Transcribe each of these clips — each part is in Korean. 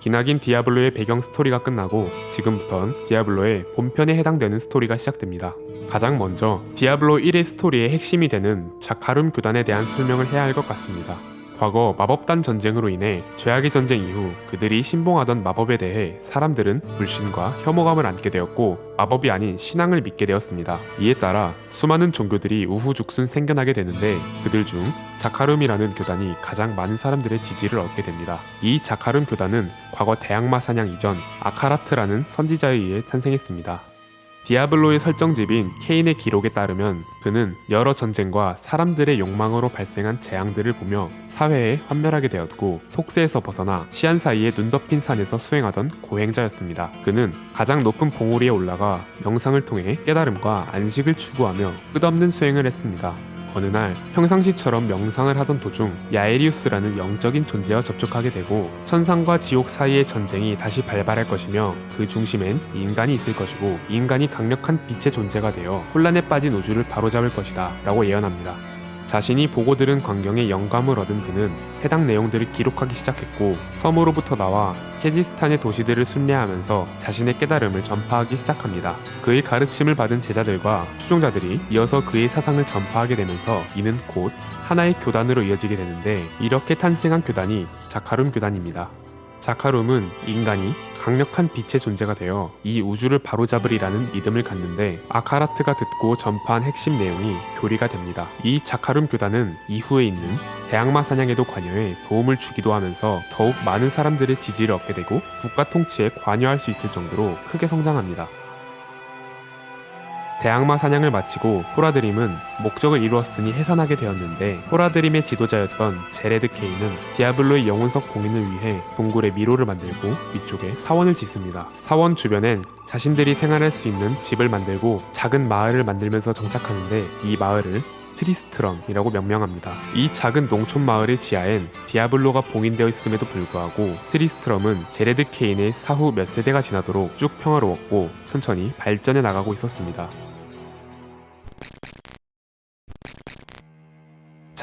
기나긴 디아블로의 배경 스토리가 끝나고 지금부턴 디아블로의 본편에 해당되는 스토리가 시작됩니다. 가장 먼저 디아블로 1의 스토리의 핵심이 되는 자카룸 교단에 대한 설명을 해야 할 것 같습니다. 과거 마법단 전쟁으로 인해 죄악의 전쟁 이후 그들이 신봉하던 마법에 대해 사람들은 불신과 혐오감을 안게 되었고 마법이 아닌 신앙을 믿게 되었습니다. 이에 따라 수많은 종교들이 우후죽순 생겨나게 되는데 그들 중 자카룸이라는 교단이 가장 많은 사람들의 지지를 얻게 됩니다. 이 자카룸 교단은 과거 대악마 사냥 이전 아카라트라는 선지자에 의해 탄생했습니다. 디아블로의 설정집인 케인의 기록에 따르면 그는 여러 전쟁과 사람들의 욕망으로 발생한 재앙들을 보며 사회에 환멸하게 되었고 속세에서 벗어나 시안 사이에 눈 덮인 산에서 수행하던 고행자였습니다. 그는 가장 높은 봉우리에 올라가 명상을 통해 깨달음과 안식을 추구하며 끝없는 수행을 했습니다. 어느 날 평상시처럼 명상을 하던 도중 야에리우스라는 영적인 존재와 접촉하게 되고 천상과 지옥 사이의 전쟁이 다시 발발할 것이며 그 중심엔 인간이 있을 것이고 인간이 강력한 빛의 존재가 되어 혼란에 빠진 우주를 바로잡을 것이다 라고 예언합니다. 자신이 보고 들은 광경에 영감을 얻은 그는 해당 내용들을 기록하기 시작했고 섬으로부터 나와 케지스탄의 도시들을 순례하면서 자신의 깨달음을 전파하기 시작합니다. 그의 가르침을 받은 제자들과 추종자들이 이어서 그의 사상을 전파하게 되면서 이는 곧 하나의 교단으로 이어지게 되는데 이렇게 탄생한 교단이 자카룸 교단입니다. 자카룸은 인간이 강력한 빛의 존재가 되어 이 우주를 바로잡으리라는 믿음을 갖는데 아카라트가 듣고 전파한 핵심 내용이 교리가 됩니다. 이 자카룸 교단은 이후에 있는 대악마 사냥에도 관여해 도움을 주기도 하면서 더욱 많은 사람들의 지지를 얻게 되고 국가 통치에 관여할 수 있을 정도로 크게 성장합니다. 대악마 사냥을 마치고 호라드림은 목적을 이루었으니 해산하게 되었는데 호라드림의 지도자였던 제레드 케이는 디아블로의 영혼석 공인을 위해 동굴에 미로를 만들고 위쪽에 사원을 짓습니다. 사원 주변엔 자신들이 생활할 수 있는 집을 만들고 작은 마을을 만들면서 정착하는데 이 마을을 트리스트럼이라고 명명합니다. 이 작은 농촌 마을의 지하엔 디아블로가 봉인되어 있음에도 불구하고 트리스트럼은 제레드 케인의 사후 몇 세대가 지나도록 쭉 평화로웠고 천천히 발전해 나가고 있었습니다.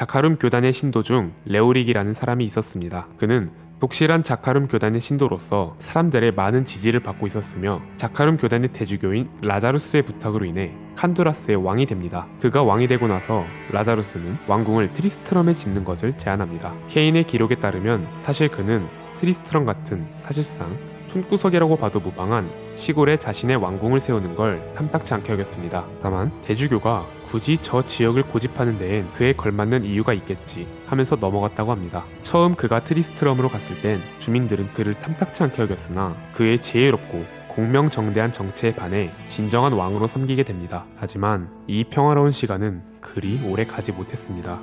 자카룸 교단의 신도 중 레오릭이라는 사람이 있었습니다. 그는 독실한 자카룸 교단의 신도로서 사람들의 많은 지지를 받고 있었으며 자카룸 교단의 대주교인 라자루스의 부탁으로 인해 칸두라스의 왕이 됩니다. 그가 왕이 되고 나서 라자루스는 왕궁을 트리스트럼에 짓는 것을 제안합니다. 케인의 기록에 따르면 사실 그는 트리스트럼 같은 사실상 촌구석이라고 봐도 무방한 시골에 자신의 왕궁을 세우는 걸 탐탁치 않게 여겼습니다. 다만 대주교가 굳이 저 지역을 고집하는 데엔 그에 걸맞는 이유가 있겠지 하면서 넘어갔다고 합니다. 처음 그가 트리스트럼으로 갔을 땐 주민들은 그를 탐탁치 않게 여겼으나 그의 지혜롭고 공명정대한 정체에 반해 진정한 왕으로 섬기게 됩니다. 하지만 이 평화로운 시간은 그리 오래 가지 못했습니다.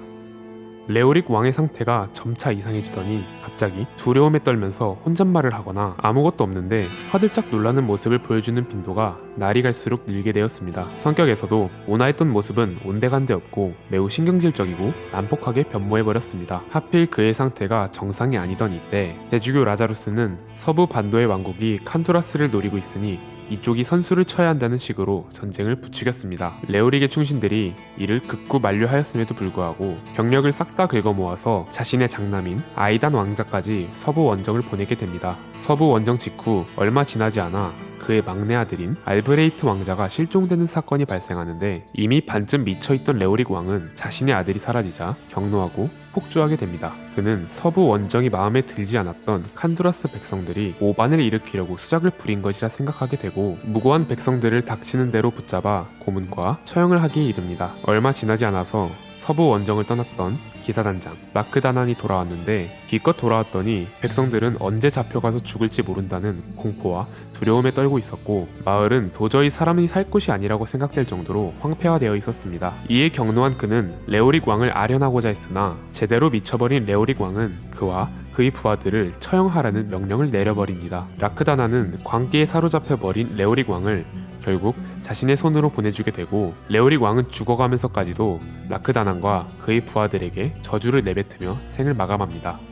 레오릭 왕의 상태가 점차 이상해지더니 갑자기 두려움에 떨면서 혼잣말을 하거나 아무것도 없는데 화들짝 놀라는 모습을 보여주는 빈도가 날이 갈수록 늘게 되었습니다. 성격에서도 온화했던 모습은 온데간데 없고 매우 신경질적이고 난폭하게 변모해버렸습니다. 하필 그의 상태가 정상이 아니던 이때 대주교 라자루스는 서부 반도의 왕국이 칸투라스를 노리고 있으니 이쪽이 선수를 쳐야 한다는 식으로 전쟁을 부추겼습니다. 레오릭의 충신들이 이를 극구 만료하였음에도 불구하고 병력을 싹 다 긁어 모아서 자신의 장남인 아이단 왕자까지 서부 원정을 보내게 됩니다. 서부 원정 직후 얼마 지나지 않아 그의 막내 아들인 알브레이트 왕자가 실종되는 사건이 발생하는데 이미 반쯤 미쳐있던 레오릭 왕은 자신의 아들이 사라지자 경노하고 폭주하게 됩니다. 그는 서부 원정이 마음에 들지 않았던 칸두라스 백성들이 오반을 일으키려고 수작을 부린 것이라 생각하게 되고 무고한 백성들을 닥치는 대로 붙잡아 고문과 처형을 하기에 이릅니다. 얼마 지나지 않아서 서부 원정을 떠났던 기사단장 마크 다난이 돌아왔는데 기껏 돌아왔더니 백성들은 언제 잡혀가서 죽을지 모른다는 공포와 두려움에 떨고 있었고 마을은 도저히 사람이 살 곳이 아니라고 생각될 정도로 황폐화되어 있었습니다. 이에 경노한 그는 레오릭 왕을 아련하고자 했으나 제대로 미쳐버린 레오릭 왕은 그와 그의 부하들을 처형하라는 명령을 내려버립니다. 라크다나는 광기에 사로잡혀 버린 레오릭 왕을 결국 자신의 손으로 보내주게 되고 레오릭 왕은 죽어가면서까지도 라크다난과 그의 부하들에게 저주를 내뱉으며 생을 마감합니다.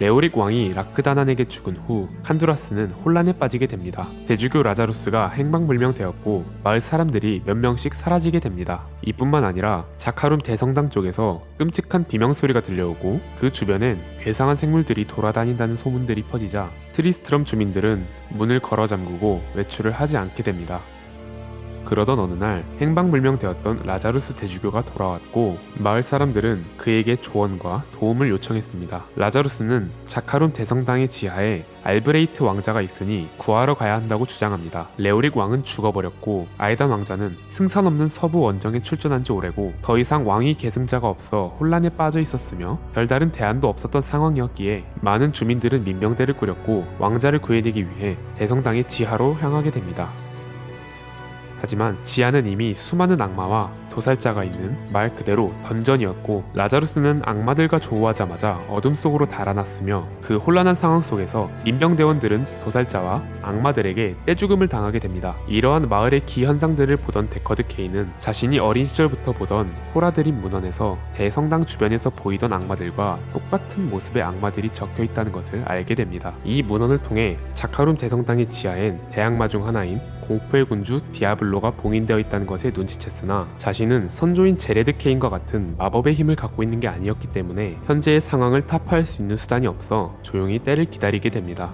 레오릭 왕이 라크다난에게 죽은 후 칸두라스는 혼란에 빠지게 됩니다. 대주교 라자루스가 행방불명되었고 마을 사람들이 몇 명씩 사라지게 됩니다. 이뿐만 아니라 자카룸 대성당 쪽에서 끔찍한 비명 소리가 들려오고 그 주변엔 괴상한 생물들이 돌아다닌다는 소문들이 퍼지자 트리스트럼 주민들은 문을 걸어 잠그고 외출을 하지 않게 됩니다. 그러던 어느 날 행방불명되었던 라자루스 대주교가 돌아왔고 마을 사람들은 그에게 조언과 도움을 요청했습니다. 라자루스는 자카룸 대성당의 지하에 알브레이트 왕자가 있으니 구하러 가야 한다고 주장합니다. 레오릭 왕은 죽어버렸고 아이단 왕자는 승산 없는 서부 원정에 출전한 지 오래고 더 이상 왕위 계승자가 없어 혼란에 빠져 있었으며 별다른 대안도 없었던 상황이었기에 많은 주민들은 민병대를 꾸렸고 왕자를 구해내기 위해 대성당의 지하로 향하게 됩니다. 하지만 지하는 이미 수많은 악마와 도살자가 있는 말 그대로 던전이었고 라자루스는 악마들과 조우하자마자 어둠 속으로 달아났으며 그 혼란한 상황 속에서 민병대원들은 도살자와 악마들에게 떼죽음을 당하게 됩니다. 이러한 마을의 기현상들을 보던 데커드 케이는 자신이 어린 시절부터 보던 호라드린 문헌에서 대성당 주변에서 보이던 악마들과 똑같은 모습의 악마들이 적혀 있다는 것을 알게 됩니다. 이 문헌을 통해 자카룸 대성당의 지하엔 대악마 중 하나인 공포의 군주 디아블로가 봉인되어 있다는 것에 눈치챘으나 자신은 선조인 제레드 케인과 같은 마법의 힘을 갖고 있는 게 아니었기 때문에 현재의 상황을 타파할 수 있는 수단이 없어 조용히 때를 기다리게 됩니다.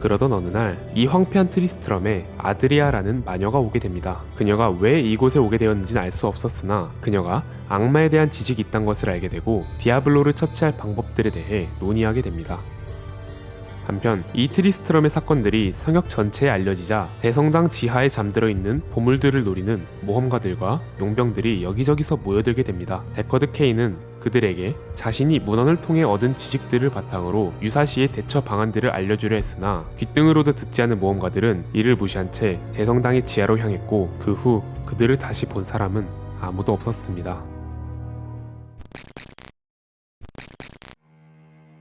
그러던 어느 날 이 황폐한 트리스트럼에 아드리아라는 마녀가 오게 됩니다. 그녀가 왜 이곳에 오게 되었는지는 알 수 없었으나 그녀가 악마에 대한 지식이 있다는 것을 알게 되고 디아블로를 처치할 방법들에 대해 논의하게 됩니다. 한편 이 트리스트럼의 사건들이 성역 전체에 알려지자 대성당 지하에 잠들어 있는 보물들을 노리는 모험가들과 용병들이 여기저기서 모여들게 됩니다. 데커드 케이는 그들에게 자신이 문헌을 통해 얻은 지식들을 바탕으로 유사시의 대처 방안들을 알려주려 했으나 귓등으로도 듣지 않은 모험가들은 이를 무시한 채 대성당의 지하로 향했고 그 후 그들을 다시 본 사람은 아무도 없었습니다.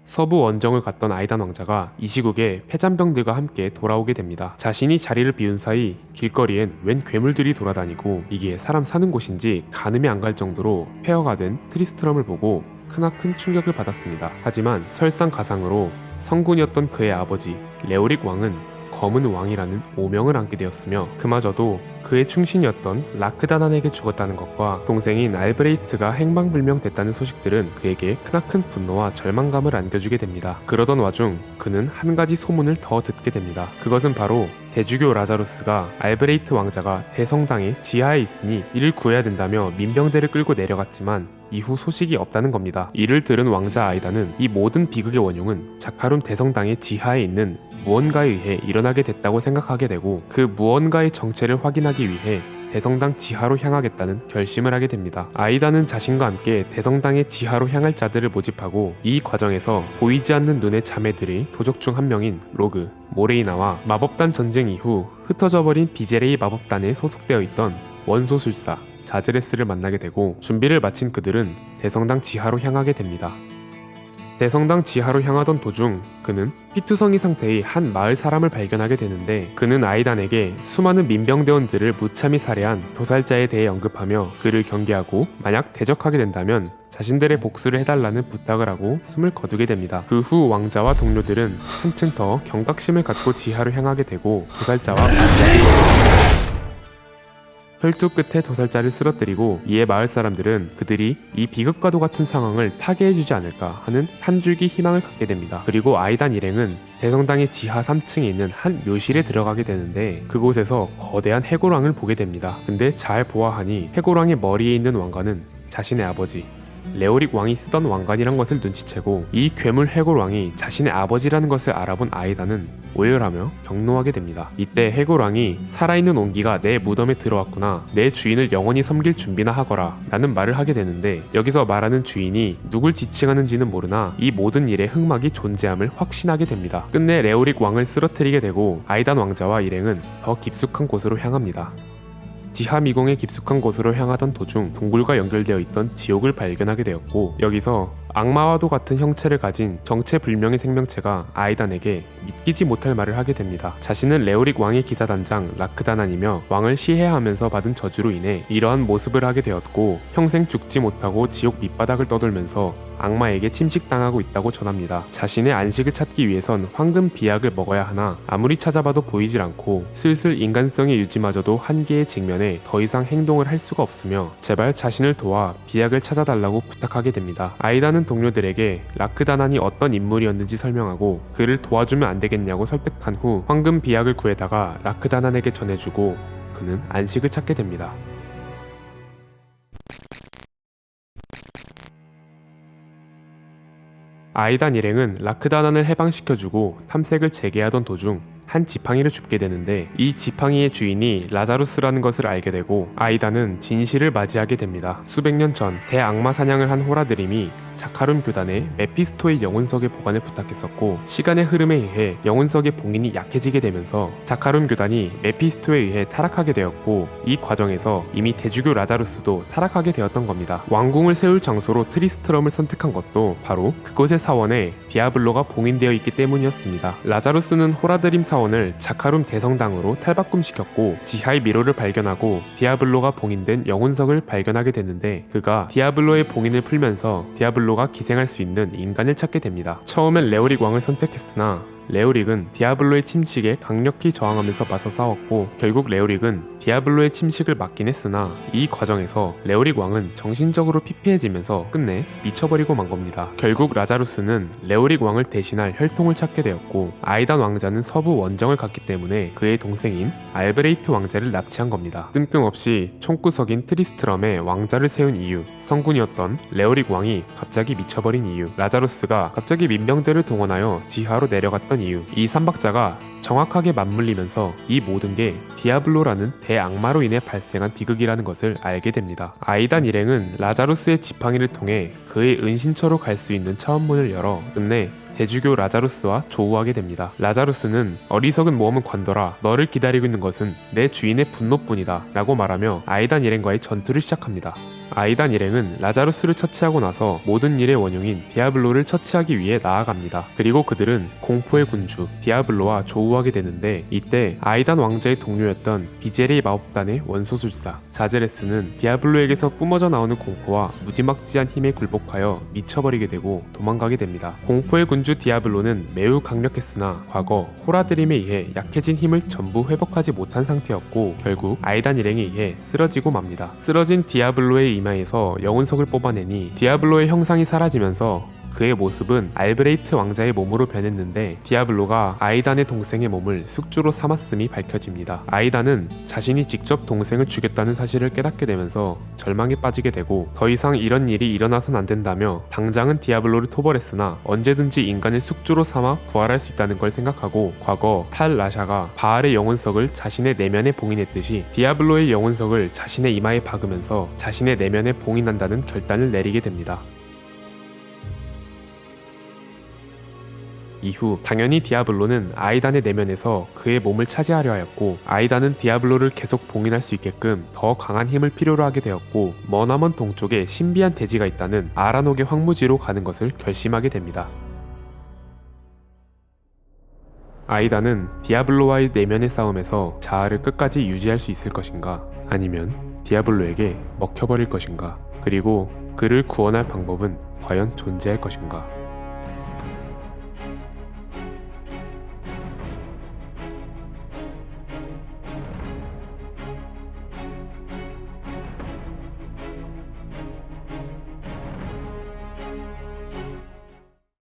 서부 원정을 갔던 아이단 왕자가 이 시국에 패잔병들과 함께 돌아오게 됩니다. 자신이 자리를 비운 사이 길거리엔 웬 괴물들이 돌아다니고 이게 사람 사는 곳인지 가늠이 안 갈 정도로 폐허가 된 트리스트럼을 보고 크나큰 충격을 받았습니다. 하지만 설상가상으로 성군이었던 그의 아버지 레오릭 왕은 검은 왕이라는 오명을 안게 되었으며 그마저도 그의 충신이었던 라크다난에게 죽었다는 것과 동생인 알브레이트가 행방불명됐다는 소식들은 그에게 크나큰 분노와 절망감을 안겨주게 됩니다. 그러던 와중 그는 한 가지 소문을 더 듣게 됩니다. 그것은 바로 대주교 라자루스가 알브레이트 왕자가 대성당의 지하에 있으니 이를 구해야 된다며 민병대를 끌고 내려갔지만 이후 소식이 없다는 겁니다. 이를 들은 왕자 아이다는 이 모든 비극의 원흉은 자카룸 대성당의 지하에 있는 무언가에 의해 일어나게 됐다고 생각하게 되고 그 무언가의 정체를 확인하기 위해 대성당 지하로 향하겠다는 결심을 하게 됩니다. 아이다는 자신과 함께 대성당의 지하로 향할 자들을 모집하고 이 과정에서 보이지 않는 눈의 자매들의 도적 중 한 명인 로그, 모레이나와 마법단 전쟁 이후 흩어져 버린 비제레이 마법단에 소속되어 있던 원소술사 자즈레스를 만나게 되고 준비를 마친 그들은 대성당 지하로 향하게 됩니다. 대성당 지하로 향하던 도중 그는 피투성이 상태의 한 마을 사람을 발견하게 되는데 그는 아이단에게 수많은 민병대원들을 무참히 살해한 도살자에 대해 언급하며 그를 경계하고 만약 대적하게 된다면 자신들의 복수를 해달라는 부탁을 하고 숨을 거두게 됩니다. 그 후 왕자와 동료들은 한층 더 경각심을 갖고 지하로 향하게 되고 도살자와 혈투 끝에 도살자를 쓰러뜨리고 이에 마을 사람들은 그들이 이 비극과도 같은 상황을 타개해주지 않을까 하는 한 줄기 희망을 갖게 됩니다. 그리고 아이단 일행은 대성당의 지하 3층에 있는 한 묘실에 들어가게 되는데 그곳에서 거대한 해골왕을 보게 됩니다. 근데 잘 보아하니 해골왕의 머리에 있는 왕관은 자신의 아버지 레오릭 왕이 쓰던 왕관이란 것을 눈치채고 이 괴물 해골 왕이 자신의 아버지라는 것을 알아본 아이다는 오열하며 경노하게 됩니다. 이때 해골 왕이 살아있는 온기가 내 무덤에 들어왔구나. 내 주인을 영원히 섬길 준비나 하거라. 라는 말을 하게 되는데 여기서 말하는 주인이 누굴 지칭하는지는 모르나 이 모든 일에 흑막이 존재함을 확신하게 됩니다. 끝내 레오릭 왕을 쓰러뜨리게 되고 아이단 왕자와 일행은 더 깊숙한 곳으로 향합니다. 지하 미궁의 깊숙한 곳으로 향하던 도중 동굴과 연결되어 있던 지옥을 발견하게 되었고 여기서 악마와도 같은 형체를 가진 정체불명의 생명체가 아이단에게 믿기지 못할 말을 하게 됩니다. 자신은 레오릭 왕의 기사단장 라크다난이며 왕을 시해하면서 받은 저주로 인해 이러한 모습을 하게 되었고 평생 죽지 못하고 지옥 밑바닥을 떠돌면서 악마에게 침식당하고 있다고 전합니다. 자신의 안식을 찾기 위해선 황금 비약을 먹어야 하나 아무리 찾아봐도 보이질 않고 슬슬 인간성의 유지마저도 한계에 직면해 더 이상 행동을 할 수가 없으며 제발 자신을 도와 비약을 찾아달라고 부탁하게 됩니다. 아이다는 동료들에게 라크다난이 어떤 인물이었는지 설명하고 그를 도와주면 안 되겠냐고 설득한 후 황금 비약을 구해다가 라크다난에게 전해주고 그는 안식을 찾게 됩니다. 아이단 일행은 라크다난을 해방시켜주고 탐색을 재개하던 도중 한 지팡이를 줍게 되는데 이 지팡이의 주인이 라자루스라는 것을 알게 되고 아이다는 진실을 맞이하게 됩니다. 수백 년 전 대악마 사냥을 한 호라드림이 자카룸 교단에 메피스토의 영혼석의 보관을 부탁했었고 시간의 흐름에 의해 영혼석의 봉인이 약해지게 되면서 자카룸 교단이 메피스토에 의해 타락하게 되었고 이 과정에서 이미 대주교 라자루스도 타락하게 되었던 겁니다. 왕궁을 세울 장소로 트리스트럼을 선택한 것도 바로 그곳의 사원에 디아블로가 봉인되어 있기 때문이었습니다. 라자루스는 호라드림 사원을 자카룸 대성당으로 탈바꿈시켰고 지하의 미로를 발견하고 디아블로가 봉인된 영혼석을 발견하게 됐는데 그가 디아블로의 봉인을 풀면서 디아블로 가 기생할 수 있는 인간을 찾게 됩니다. 처음엔 레오릭 왕을 선택했으나 레오릭은 디아블로의 침식에 강력히 저항하면서 맞서 싸웠고 결국 레오릭은 디아블로의 침식을 막긴 했으나 이 과정에서 레오릭 왕은 정신적으로 피폐해지면서 끝내 미쳐버리고 만 겁니다. 결국 라자루스는 레오릭 왕을 대신할 혈통을 찾게 되었고 아이단 왕자는 서부 원정을 갔기 때문에 그의 동생인 알브레이트 왕자를 납치한 겁니다. 뜬금없이 총구석인 트리스트럼에 왕자를 세운 이유 성군이었던 레오릭 왕이 갑자기 미쳐버린 이유 라자루스가 갑자기 민병대를 동원하여 지하로 내려갔던 이유 이 삼박자가 정확하게 맞물리면서 이 모든 게 디아블로라는 대악마로 인해 발생한 비극이라는 것을 알게 됩니다. 아이단 일행은 라자루스의 지팡이를 통해 그의 은신처로 갈 수 있는 차원문을 열어 끝내 대주교 라자루스와 조우하게 됩니다. 라자루스는 어리석은 모험은 관둬라. 너를 기다리고 있는 것은 내 주인의 분노뿐이다. 라고 말하며 아이단 일행과의 전투를 시작합니다. 아이단 일행은 라자루스를 처치하고 나서 모든 일의 원흉인 디아블로를 처치하기 위해 나아갑니다. 그리고 그들은 공포의 군주 디아블로와 조우하게 되는데 이때 아이단 왕자의 동료였던 비제레의 마법단의 원소술사 자제레스는 디아블로에게서 뿜어져 나오는 공포와 무지막지한 힘에 굴복하여 미쳐버리게 되고 도망가게 됩니다. 공포의 군주 디아블로는 매우 강력했으나 과거 호라드림에 의해 약해진 힘을 전부 회복하지 못한 상태였고 결국 아이단 일행에 의해 쓰러지고 맙니다. 쓰러진 디아블로의 이마에서 영혼석을 뽑아내니 디아블로의 형상이 사라지면서 그의 모습은 알브레이트 왕자의 몸으로 변했는데 디아블로가 아이단의 동생의 몸을 숙주로 삼았음이 밝혀집니다. 아이단은 자신이 직접 동생을 죽였다는 사실을 깨닫게 되면서 절망에 빠지게 되고 더 이상 이런 일이 일어나선 안 된다며 당장은 디아블로를 토벌했으나 언제든지 인간을 숙주로 삼아 부활할 수 있다는 걸 생각하고 과거 탈 라샤가 바알의 영혼석을 자신의 내면에 봉인했듯이 디아블로의 영혼석을 자신의 이마에 박으면서 자신의 내면에 봉인한다는 결단을 내리게 됩니다. 이후 당연히 디아블로는 아이단의 내면에서 그의 몸을 차지하려 하였고 아이단은 디아블로를 계속 봉인할 수 있게끔 더 강한 힘을 필요로 하게 되었고 머나먼 동쪽에 신비한 대지가 있다는 아라녹의 황무지로 가는 것을 결심하게 됩니다. 아이다는 디아블로와의 내면의 싸움에서 자아를 끝까지 유지할 수 있을 것인가 아니면 디아블로에게 먹혀버릴 것인가 그리고 그를 구원할 방법은 과연 존재할 것인가